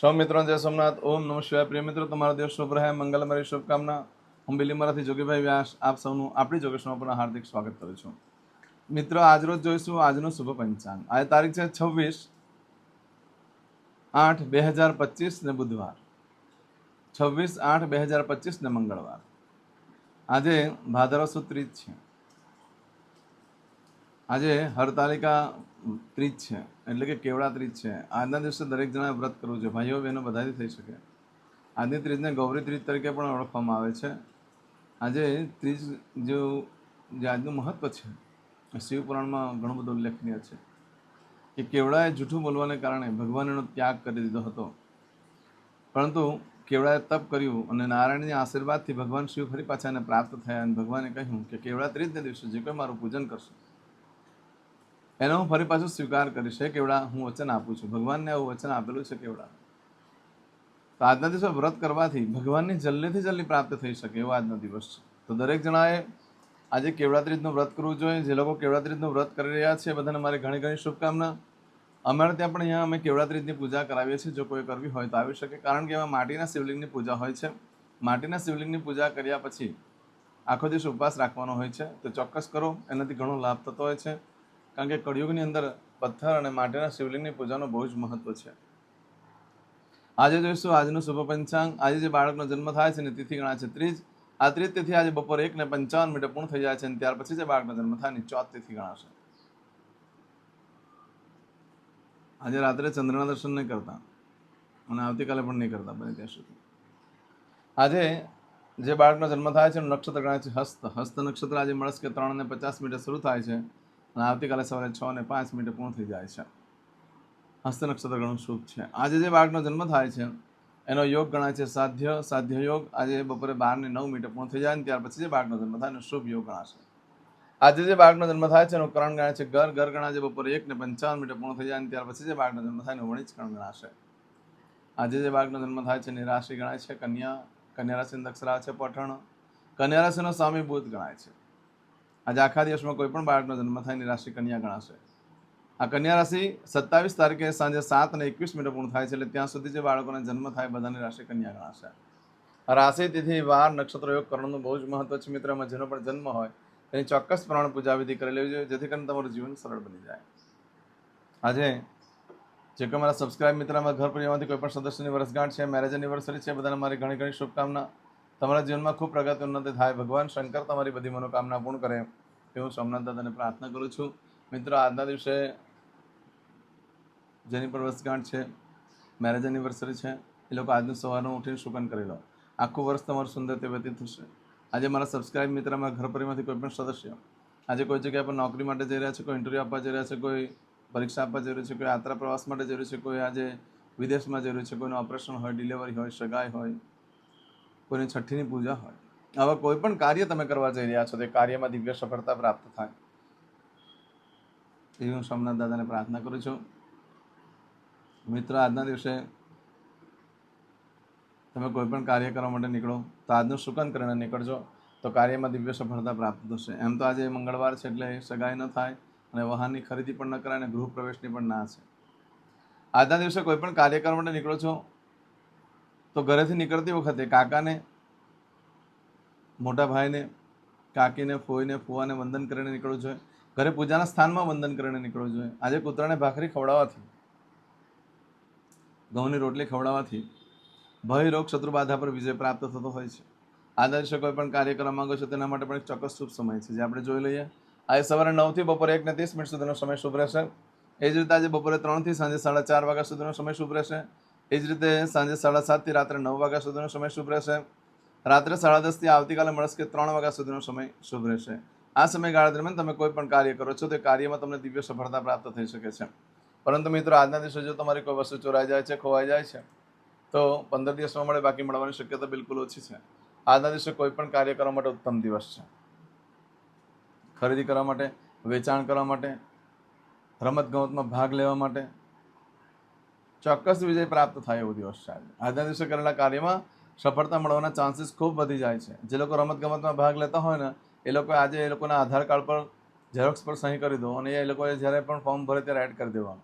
સૌ મિત્રો જય સોમનાથ. ઓમ નમ શિવાય. પ્રિય મિત્રો, તમારો દિવસ શુભ રહે. મંગલમરી શુભકામના. હું બિલીમરાથી જોગીભાઈ વ્યાસ. આપ સૌનું આપણી જોગેશમાં પણ હાર્દિક સ્વાગત કરું છું. મિત્રો આજરોજ જોઈશું આજનું શુભ પંચાંગ. આજે તારીખ છે છવ્વીસ આઠ બે હજાર પચીસ ને બુધવાર. છવ્વીસ આઠ બે હજાર પચીસ ને મંગળવાર. આજે ભાદરવ સુદ છે. આજે હરતાલિકા ત્રીજ છે, એટલે કે કેવડા ત્રીજ છે. આજના દિવસે દરેક જણાએ વ્રત કરવું છે ભાઈઓ, બહેનો, બધાથી થઈ શકે. આજની ત્રીજને ગૌરી ત્રીજ તરીકે પણ ઓળખવામાં આવે છે. આજે ત્રીજ જો આજનું મહત્વ છે શિવપુરાણમાં શિવ પુરાણમાં ઘણું બધું ઉલ્લેખનીય છે કે કેવડાએ જૂઠું બોલવાને કારણે ભગવાનનો ત્યાગ કરી દીધો હતો. પરંતુ કેવડાએ તપ કર્યું અને નારાયણના આશીર્વાદથી ભગવાન શિવ ફરી પાછા એને પ્રાપ્ત થયા અને ભગવાને કહ્યું કે કેવડા ત્રીજને દિવસે જે કોઈ મારું પૂજન કરશે એનો હું ફરી પાછું સ્વીકાર કરીશ, હે, કેવડા હું વચન આપું છું. ભગવાનને આવું વચન આપેલું છે કેવડા? તો આજના દિવસે વ્રત કરવાથી ભગવાનની જલ્દીથી જલ્દી પ્રાપ્ત થઈ શકે એવો આજનો દિવસ છે. તો દરેક જણાએ આજે કેવડાત્રીજનું વ્રત કરવું જોઈએ. જે લોકો કેવડાત્રીજનું વ્રત કરી રહ્યા છે બધાને મારી ઘણી ઘણી શુભકામના. અમારે ત્યાં પણ અહીંયા અમે કેવડાત્રીજની પૂજા કરાવીએ છીએ, જો કોઈ કરવી હોય તો આવી શકે. કારણ કે એમાં માટીના શિવલિંગની પૂજા હોય છે. માટીના શિવલિંગની પૂજા કર્યા પછી આખો દિવસ ઉપવાસ રાખવાનો હોય છે. તો ચોક્કસ કરો. એનાથી ઘણો લાભ થતો હોય છે. કારણ કે કળિયુગની અંદર પથ્થર અને માટીના શિવલિંગની પૂજાનું બહુ જ મહત્વ છે. આજે જોઈશું આજનું શુભ પંચાંગ. આજે જે બાળકનો જન્મ થાય છે ને તિથિ ગણાય છે ત્રીજ. આ ત્રીજ તિથિ આજે બપોરે એક ને પંચાવન મિનિટે પૂર્ણ થઈ જાય છે અને ત્યાર પછી જે બાળકનો જન્મ થાય ને ચોથ તિથિ ગણાશે. આજે રાત્રે ચંદ્રના દર્શન નહીં કરતા અને આવતીકાલે પણ નહીં કરતા બને ત્યાં સુધી. આજે જે બાળકનો જન્મ થાય છે નક્ષત્ર ગણાય છે હસ્ત. હસ્ત નક્ષત્ર આજે મળસ કે ત્રણ ને પચાસ મિનિટે શરૂ થાય છે. અને આવતીકાલે સવારે છ ને પાંચ મિનિટે પૂર્ણ થઈ જાય છે. હસ્ત નક્ષત્ર ઘણું શુભ છે. આજે જે બાળકનો જન્મ થાય છે, એનો યોગ ગણાય છે સાધ્ય સાધ્ય યોગ. આજે બપોરે બાર ને નવ મિનિટે પૂર્ણ થઈ જાય ને ત્યાર પછી જે બાળકનો જન્મ થાય, એનો શુભ યોગ ગણાશે. આજે જે બાળકનો જન્મ થાય છે, એનો કરણ ગણાય છે ઘર. ઘર ગણાય છે બપોરે એક ને પંચાવન મિનિટે પૂર્ણ થઈ જાય ને ત્યાર પછી જે બાળકનો જન્મ થાય, એનો વણિજ કરણ ગણાશે. આજે જે બાળકનો જન્મ થાય છે, એની રાશિ ગણાય છે કન્યા. કન્યા રાશિ દક્ષરા છે, પઠણ. કન્યા રાશિનો સ્વામી બુધ ગણાય છે. આજે આખા દિવસમાં કોઈ પણ બાળકનો જન્મ થાય એની રાશિ કન્યા ગણાશે. આ કન્યા રાશિ સત્તાવીસ તારીખે સાંજે સાત અને એકવીસ મિનિટે પૂર્ણ થાય છે એટલે ત્યાં સુધી જે બાળકોને જન્મ થાય બધાની રાશિ કન્યા ગણાશે. રાશિ, તિથિ, વાર, નક્ષત્ર, યોગ કરવાનું બહુ જ મહત્વ છે મિત્રમાં જેનો પણ જન્મ હોય તેની ચોક્કસ પ્રમાણે પૂજા વિધિ કરી લેવી જોઈએ જેથી કરીને તમારું જીવન સરળ બની જાય. આજે જે કે મારા સબસ્ક્રાઇબ મિત્રમાં ઘર પરિવારમાંથી કોઈ પણ સદસ્યની વર્ષગાંઠ છે મેરેજ એનિવર્સરી છે, બધાને મારી ઘણી ઘણી શુભકામના. તમારા જીવનમાં ખૂબ પ્રગતિ ઉન્નતિ થાય. ભગવાન શંકર તમારી બધી મનોકામના પૂર્ણ કરે એવું સોમનાથ દાદાને પ્રાર્થના કરું છું. મિત્રો, આજના દિવસે જેની પર વર્ષગાંઠ છે મેરેજ એનિવર્સરી છે, એ લોકો આજનું સવારનું ઉઠીને શુકન કરી લો. આખું વર્ષ તમારું સુંદર તે વ્યતીત થશે. આજે મારા સબસ્ક્રાઇબ મિત્રમાં ઘર પરિવારમાંથી કોઈ પણ સદસ્ય, આજે કોઈ જગ્યા પર નોકરી માટે જઈ રહ્યા છે, કોઈ ઇન્ટરવ્યૂ આપવા જઈ રહ્યા છે, કોઈ પરીક્ષા આપવા જઈ રહ્યું છે, કોઈ યાત્રા પ્રવાસ માટે જઈ રહ્યું છે, કોઈ આજે વિદેશમાં જઈ રહ્યું છે, કોઈનું ઓપરેશન હોય ડિલિવરી હોય, સગાઈ હોય કોઈની છઠ્ઠીની પૂજા હોય. આવા કોઈ પણ કાર્ય તમે કરવા જઈ રહ્યા છો, તે કાર્યમાં દિવ્ય સફળતા પ્રાપ્ત થાય. એવી હું સોમનાથ દાદાને પ્રાર્થના કરું છું. મિત્રો, આજના દિવસે તમે કોઈ પણ કાર્ય કરવા માટે નીકળો, તો આજનું શુકન કરીને નીકળજો, તો કાર્યમાં દિવ્ય સફળતા પ્રાપ્ત થશે. એમ તો આજે મંગળવાર છે એટલે સગાઈ ન થાય અને વાહનની ખરીદી પણ ન કરાય અને ગૃહ પ્રવેશની પણ ના છે. આજના દિવસે કોઈ પણ કાર્ય કરવા માટે નીકળો છો તો ઘરેથી નીકળતી વખતે કાકાને, મોટા ભાઈને, કાકીને, ફોઈને, ફુવાને વંદન કરીને નીકળવું જોઈએ. ઘરે પૂજાના સ્થાનમાં વંદન કરીને નીકળવું જોઈએ. આજે કૂતરાને ભાખરી ખવડાવવાથી, ઘઉંની રોટલી ખવડાવવાથી ભય, રોગ, શત્રુ બાધા પર વિજય પ્રાપ્ત થતો હોય છે. દિવસે કોઈ પણ કાર્ય કરવા માંગો છો તેના માટે પણ એક ચોક્કસ શુભ સમય છે, જે આપણે જોઈ લઈએ. આજે સવારે નવથી બપોરે એકને ત્રીસ મિનિટ સુધીનો સમય શુભ રહેશે. એ જ રીતે આજે બપોરે ત્રણથી સાંજે સાડા ચાર વાગ્યા સુધીનો સમય શુભ રહેશે. એ જ રીતે સાંજે સાડા સાતથી રાત્રે નવ વાગ્યા સુધીનો સમય શુભ રહેશે. રાત્રે સાડા દસથી આવતીકાલે મળશે કે ત્રણ વાગ્યા સુધીનો સમય શુભ રહેશે. આ સમયગાળા દરમિયાન તમે કોઈ પણ કાર્ય કરો છો તે કાર્યમાં તમને દિવ્ય સફળતા પ્રાપ્ત થઈ શકે છે. પરંતુ મિત્રો, આજના દિવસે જો તમારી કોઈ વસ્તુ ચોરાઈ જાય છે, ખોવાઈ જાય છે, તો પંદર દિવસમાં મળે, બાકી મળવાની શક્યતા બિલકુલ ઓછી છે. આજના દિવસે કોઈ પણ કાર્ય કરવા માટે ઉત્તમ દિવસ છે. ખરીદી કરવા માટે, વેચાણ કરવા માટે રમતગમતમાં ભાગ લેવા માટે ચોક્કસ વિજય પ્રાપ્ત થાય એવો દિવસ છે આજે. આજના દિવસે કરેલા કાર્યમાં સફળતા મળવાના ચાન્સીસ ખૂબ વધી જાય છે. જે લોકો રમતગમતમાં ભાગ લેતા હોય ને, એ લોકો આજે એ લોકોના આધાર કાર્ડ પર ઝેરોક્સ પર સહી કરી દો અને એ લોકોએ જ્યારે પણ ફોર્મ ભરે ત્યારે એડ કરી દેવાનું.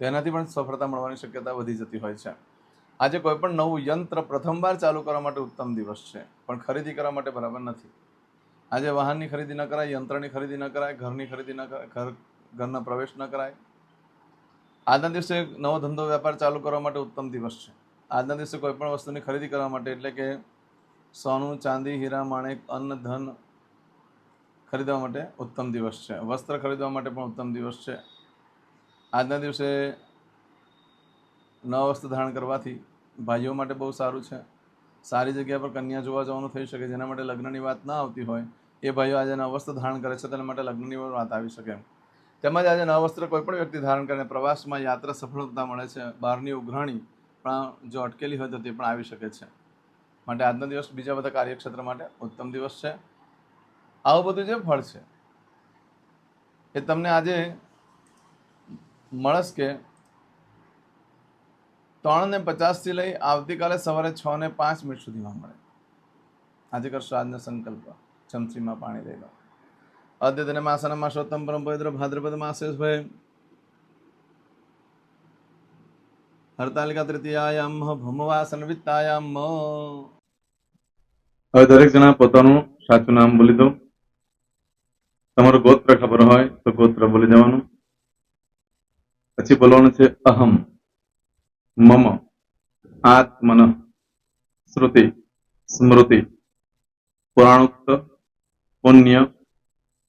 તો એનાથી પણ સફળતા મળવાની શક્યતા વધી જતી હોય છે. આજે કોઈ પણ નવું યંત્ર પ્રથમવાર ચાલુ કરવા માટે ઉત્તમ દિવસ છે, પણ ખરીદી કરવા માટે બરાબર નથી. આજે વાહનની ખરીદી ન કરાય, યંત્રની ખરીદી ન કરાય, ઘરની ખરીદી ન કરાય, ઘર, ઘરના પ્રવેશ ન કરાય. આજના દિવસે નવો ધંધો વેપાર ચાલુ કરવા માટે ઉત્તમ દિવસ છે. આજના દિવસે કોઈ પણ વસ્તુની ખરીદી કરવા માટે એટલે કે સોનું, ચાંદી, હીરા, માણેક, અન્ન, ધન ખરીદવા માટે ઉત્તમ દિવસ છે. વસ્ત્ર ખરીદવા માટે પણ ઉત્તમ દિવસ છે. આજના દિવસે નવા વસ્ત્ર ધારણ કરવાથી ભાઈઓ માટે બહુ સારું છે. સારી જગ્યા પર કન્યા જોવા જવાનું થઈ શકે, જેના માટે લગ્નની વાત ના આવતી હોય, એ ભાઈઓ આજે નવા વસ્ત્ર ધારણ કરે છે, તેના માટે લગ્નની વાત આવી શકે તેમજ આજે નવા વસ્ત્ર કોઈ પણ વ્યક્તિ ધારણ કરીને પ્રવાસમાં યાત્રા સફળતા મળે છે, બહારની ઉઘરાણી પણ જો અટકેલી હોય તો તે પણ આવી શકે છે. માટે આજનો દિવસ બીજા બધા કાર્યક્ષેત્ર માટે ઉત્તમ દિવસ છે. આવું બધું જે ફળ છે, એ તમને આજે મળશ કે ત્રણ ને પચાસથી લઈ આવતીકાલે સવારે છ ને પાંચ મિનિટ સુધીમાં મળે. આજે કરશો આજનો સંકલ્પ. ચમચીમાં પાણી લઈ લો. અદ્યતને માસના માસોત્તમ પરમ પવિત્ર ભાદ્રપદ માસે ભય હરતાલિકા તૃતીયાયામ ભમવાસન વિત્તાયામ હવે દરેક જણા પોતાનું સાચું નામ બોલી દો તમારું ગોત્ર ખબર હોય તો ગોત્ર બોલી દેવાનું. પછી બોલવાનું છે અહમ, મમ, આત્મન, શ્રુતિ, સ્મૃતિ, પુરાણોક્ત, પુણ્ય